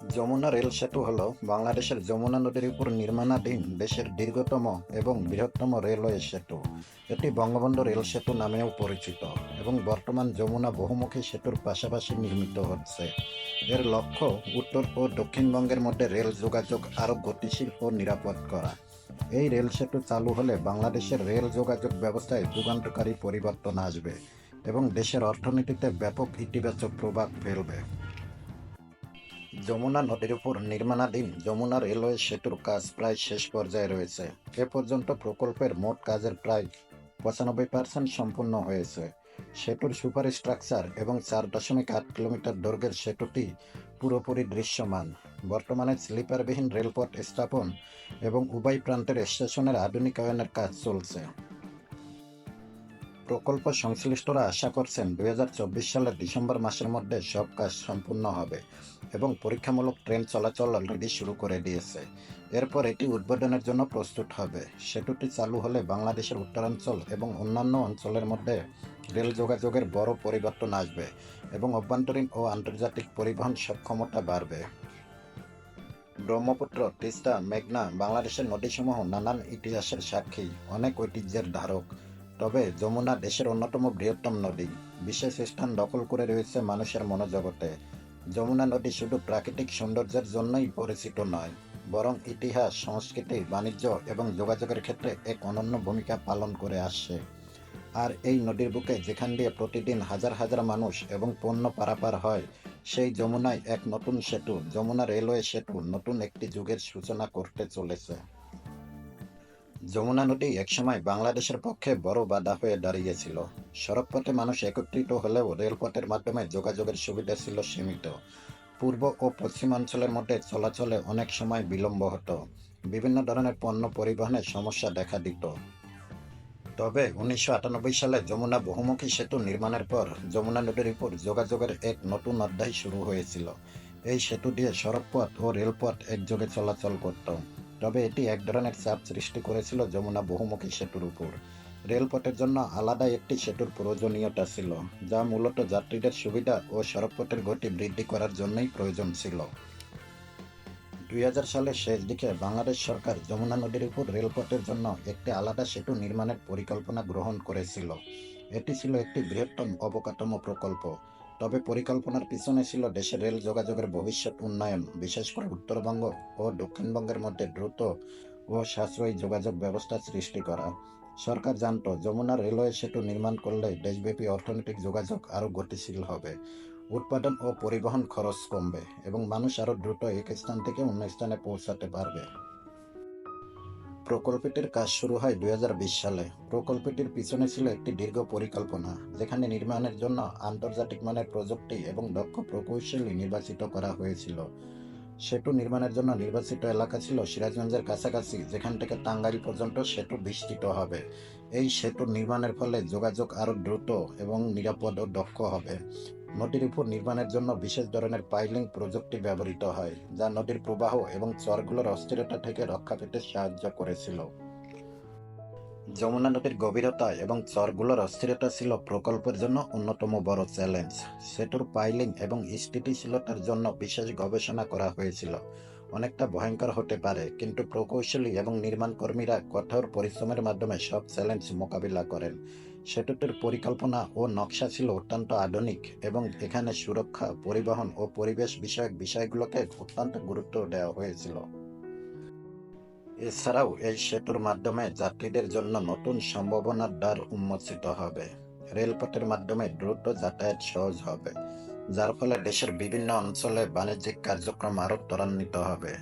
Jamuna rail সেতু হল বাংলাদেশের যমুনা নদীর উপর নির্মাণাধীন দেশের দীর্ঘতম এবং বৃহত্তম রেলওয়ে সেতু। এটি বঙ্গবন্ধু রেল সেতু নামেও পরিচিত এবং বর্তমান যমুনা বহুমুখী সেতুর পাশাপাশি নির্মিত হচ্ছে। এর লক্ষ্য উত্তর ও দক্ষিণবঙ্গের মধ্যে রেল যোগাযোগ আরও গতিশীল ও নিরাপদ করা। এই রেল সেতু চালু হলে বাংলাদেশের রেল যোগাযোগ ব্যবস্থায় যুগান্তকারী পরিবর্তন আসবে এবং দেশের অর্থনীতিতে ব্যাপক ইতিবাচক প্রভাব ফেলবে। যমুনা নদীর উপর নির্মাণাধীন যমুনা রেলওয়ে সেতুর কাজ প্রায় শেষ পর্যায়ে রয়েছে। এ পর্যন্ত প্রকল্পের মোট কাজের প্রায় পঁচানব্বই পার্সেন্ট সম্পূর্ণ হয়েছে। সেতুর সুপার স্ট্রাকচার এবং চার দশমিক আট কিলোমিটার দৈর্ঘ্যের সেতুটি পুরোপুরি দৃশ্যমান। বর্তমানে স্লিপারবিহীন রেলপথ স্থাপন এবং উভয় প্রান্তের স্টেশনের আধুনিকায়নের কাজ চলছে। প্রকল্প সংশ্লিষ্টরা আশা করছেন দু হাজার চব্বিশ সালের ডিসেম্বর মাসের মধ্যে সব কাজ সম্পূর্ণ হবে এবং পরীক্ষামূলক ট্রেন চলাচল অলরেডি শুরু করে দিয়েছে। এরপর এটি উদ্বোধনের জন্য প্রস্তুত হবে। সেতুটি চালু হলে বাংলাদেশের উত্তরাঞ্চল এবং অন্যান্য অঞ্চলের মধ্যে রেল যোগাযোগের বড় পরিবর্তন আসবে এবং অভ্যন্তরীণ ও আন্তর্জাতিক পরিবহন সক্ষমতা বাড়বে। ব্রহ্মপুত্র, তিস্তা, মেঘনা বাংলাদেশের নদীসমূহ নানান ইতিহাসের সাক্ষী, অনেক ঐতিহ্যের ধারক। তবে যমুনা দেশের অন্যতম বৃহত্তম নদী। বিশেষ স্থান দখল করে রয়েছে মানুষের মনোজগতে। যমুনা নদী শুধু প্রাকৃতিক সৌন্দর্যের জন্যই পরিচিত নয়, বরং ইতিহাস, সংস্কৃতি, বাণিজ্য এবং যোগাযোগের ক্ষেত্রে এক অনন্য ভূমিকা পালন করে আসছে। আর এই নদীর বুকে যেখান দিয়ে প্রতিদিন হাজার হাজার মানুষ এবং পণ্য পারাপার হয়, সেই যমুনায় এক নতুন সেতু, যমুনা রেলওয়ে সেতু, নতুন একটি যুগের সূচনা করতে চলেছে। যমুনা নদী একসময় বাংলাদেশের পক্ষে বড় বাধা হয়ে দাঁড়িয়েছিল। সড়কপথে মানুষ একত্রিত হলেও রেলপথের মাধ্যমে যোগাযোগের সুবিধা ছিল সীমিত। পূর্ব ও পশ্চিমাঞ্চলের মধ্যে চলাচলে অনেক সময় বিলম্ব হতো। বিভিন্ন ধরনের পণ্য পরিবহনে সমস্যা দেখা দিত। তবে উনিশশো আটানব্বই সালে যমুনা বহুমুখী সেতু নির্মাণের পর যমুনা নদীর উপর যোগাযোগের এক নতুন অধ্যায় শুরু হয়েছিল। এই সেতু দিয়ে সড়কপথ ও রেলপথ একযোগে চলাচল করত। তবে এটি এক ধরনের চাপ সৃষ্টি করেছিল যমুনা বহুমুখী সেতুর উপর। রেলপথের জন্য আলাদা একটি সেতুর প্রয়োজনীয়তা ছিল, যা মূলত যাত্রীদের সুবিধা ও সড়কপথের গতি বৃদ্ধি করার জন্যই প্রয়োজন ছিল। দুই হাজার সালের শেষ দিকে বাংলাদেশ সরকার যমুনা নদীর উপর রেলপথের জন্য একটি আলাদা সেতু নির্মাণের পরিকল্পনা গ্রহণ করেছিল। এটি ছিল একটি বৃহত্তম অবকাঠামো প্রকল্প। তবে পরিকল্পনার পিছনে ছিল দেশের রেল যোগাযোগের ভবিষ্যৎ উন্নয়ন, বিশেষ করে উত্তরবঙ্গ ও দক্ষিণবঙ্গের মধ্যে দ্রুত ও সাশ্রয়ী যোগাযোগ ব্যবস্থা সৃষ্টি করা। সরকার জানত, যমুনা রেলওয়ে সেতু নির্মাণ করলে দেশব্যাপী অর্থনৈতিক যোগাযোগ আরও গতিশীল হবে। উৎপাদন ও পরিবহন খরচ কমবে এবং মানুষ আরও দ্রুত এক স্থান থেকে অন্য স্থানে পৌঁছাতে পারবে। প্রকল্পটির কাজ শুরু হয় দুই হাজার বিশ সালে। প্রকল্পটির পিছনে ছিল একটি দীর্ঘ পরিকল্পনা, যেখানে নির্মাণের জন্য আন্তর্জাতিক মানের প্রযুক্তি এবং দক্ষ প্রকৌশলী নির্বাচিত করা হয়েছিল। সেতু নির্মাণের জন্য নির্বাচিত এলাকা ছিল সিরাজগঞ্জের কাছাকাছি, যেখান থেকে টাঙ্গাইল পর্যন্ত সেতু বিস্তৃত হবে। এই সেতু নির্মাণের ফলে যোগাযোগ আরও দ্রুত এবং নিরাপদ ও দক্ষ হবে। নদীর উপর নির্মাণের জন্য বিশেষ ধরনের পাইলিং প্রযুক্তি ব্যবহৃত হয়, যা নদীর প্রবাহ এবং চরগুলোর অস্থিরতা থেকে রক্ষা পেতে সাহায্য করেছিল। যমুনা নদীর গভীরতা এবং চরগুলোর অস্থিরতা ছিল প্রকল্পের জন্য অন্যতম বড় চ্যালেঞ্জ। সেতুর পাইলিং এবং স্থিতিশীলতার জন্য বিশেষ গবেষণা করা হয়েছিল। অনেকটা ভয়ঙ্কর হতে পারে, কিন্তু প্রকৌশলী এবং নির্মাণ কর্মীরা কঠোর পরিশ্রমের মাধ্যমে সব চ্যালেঞ্জ মোকাবিলা করেন। সেতুটির পরিকল্পনা ও নকশা ছিল অত্যন্ত আধুনিক এবং এখানে সুরক্ষা, পরিবহন ও পরিবেশ বিষয়ক বিষয়গুলোকে অত্যন্ত গুরুত্ব দেওয়া হয়েছিল। এছাড়াও এই সেতুর মাধ্যমে যাত্রীদের জন্য নতুন সম্ভাবনার দ্বার উন্মোচিত হবে। রেলপথের মাধ্যমে দ্রুত যাতায়াত সহজ হবে। যার ফলে দেশের বিভিন্ন অঞ্চলে বাণিজ্যিক কার্যক্রম আরও ত্বরান্বিত হবে।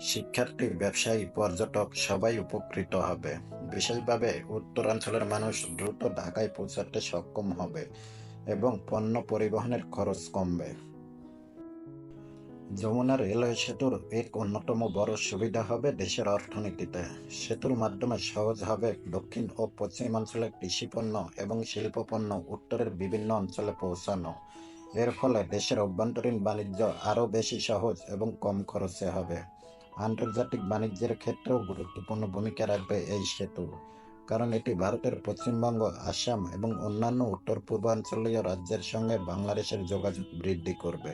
শিক্ষার্থী, ব্যবসায়ী, পর্যটক সবাই উপকৃত হবে। বিশেষভাবে উত্তরাঞ্চলের মানুষ দ্রুত ঢাকায় পৌঁছাতে সক্ষম হবে এবং পণ্য পরিবহনের খরচ কমবে। যমুনা রেলওয়ে সেতুর এক অন্যতম বড় সুবিধা হবে দেশের অর্থনীতিতে। সেতুর মাধ্যমে সহজ হবে দক্ষিণ ও পশ্চিমাঞ্চলের কৃষিপণ্য এবং শিল্পপণ্য উত্তরের বিভিন্ন অঞ্চলে পৌঁছানো। এর ফলে দেশের অভ্যন্তরীণ বাণিজ্য আরও বেশি সহজ এবং কম খরচে হবে। আন্তর্জাতিক বাণিজ্যের ক্ষেত্রেও গুরুত্বপূর্ণ ভূমিকা রাখবে এই সেতু, কারণ এটি ভারতের পশ্চিমবঙ্গ, আসাম এবং অন্যান্য উত্তর পূর্বাঞ্চলীয় রাজ্যের সঙ্গে বাংলাদেশের যোগাযোগ বৃদ্ধি করবে,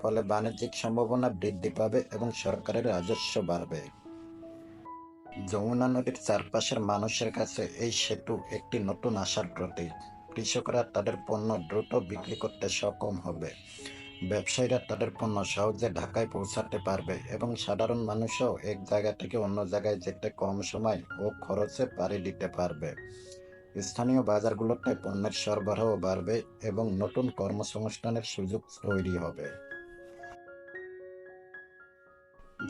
ফলে বাণিজ্যিক সম্ভাবনা বৃদ্ধি পাবে এবং সরকারের রাজস্ব বাড়বে। যমুনা নদীর চারপাশের মানুষের কাছে এই সেতু একটি নতুন আশার প্রতীক। কৃষকরা তাদের পণ্য দ্রুত বিক্রি করতে সক্ষম হবে। ব্যবসায়ীরা তাদের পণ্য সহজে ঢাকায় পৌঁছাতে পারবে এবং সাধারণ মানুষও এক জায়গা থেকে অন্য জায়গায় যেতে কম সময় ও খরচে পাড়ি দিতে পারবে। স্থানীয় বাজারগুলোতে পণ্যের সরবরাহ বাড়বে এবং নতুন কর্মসংস্থানের সুযোগ তৈরি হবে।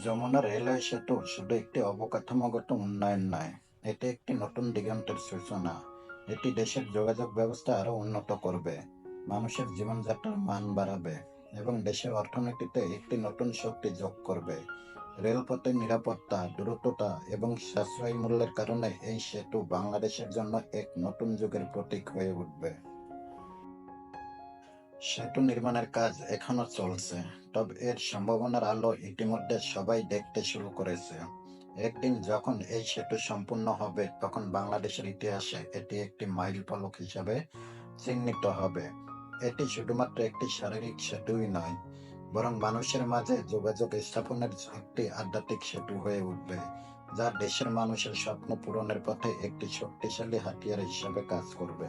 যমুনা রেলওয়ে সেতু শুধু একটি অবকাঠামোগত উন্নয়ন নয়, এটি একটি নতুন দিগন্তের সূচনা। এটি দেশের যোগাযোগ ব্যবস্থা আরও উন্নত করবে, মানুষের জীবনযাত্রার মান বাড়াবে এবং দেশের অর্থনীতিতে একটি নতুন শক্তি যোগ করবে। রেলপথের নিরাপত্তা, দ্রুততা এবং সাশ্রয়ী মূল্যের কারণে এই সেতু বাংলাদেশের জন্য এক নতুন যুগের প্রতীক হয়ে উঠবে। সেতু নির্মাণের কাজ এখনও চলছে, তবে এর সম্ভাবনার আলো ইতিমধ্যে সবাই দেখতে শুরু করেছে। একদিন যখন এই সেতু সম্পূর্ণ হবে, তখন বাংলাদেশের ইতিহাসে এটি একটি মাইল ফলক হিসাবে চিহ্নিত হবে। এটি শুধুমাত্র একটি শারীরিক সেতুই নয়, বরং মানুষের মাঝে যোগাযোগ স্থাপনের একটি আধ্যাত্মিক সেতু হয়ে উঠবে, যা দেশের মানুষের স্বপ্ন পূরণের পথে একটি শক্তিশালী হাতিয়ার হিসাবে কাজ করবে।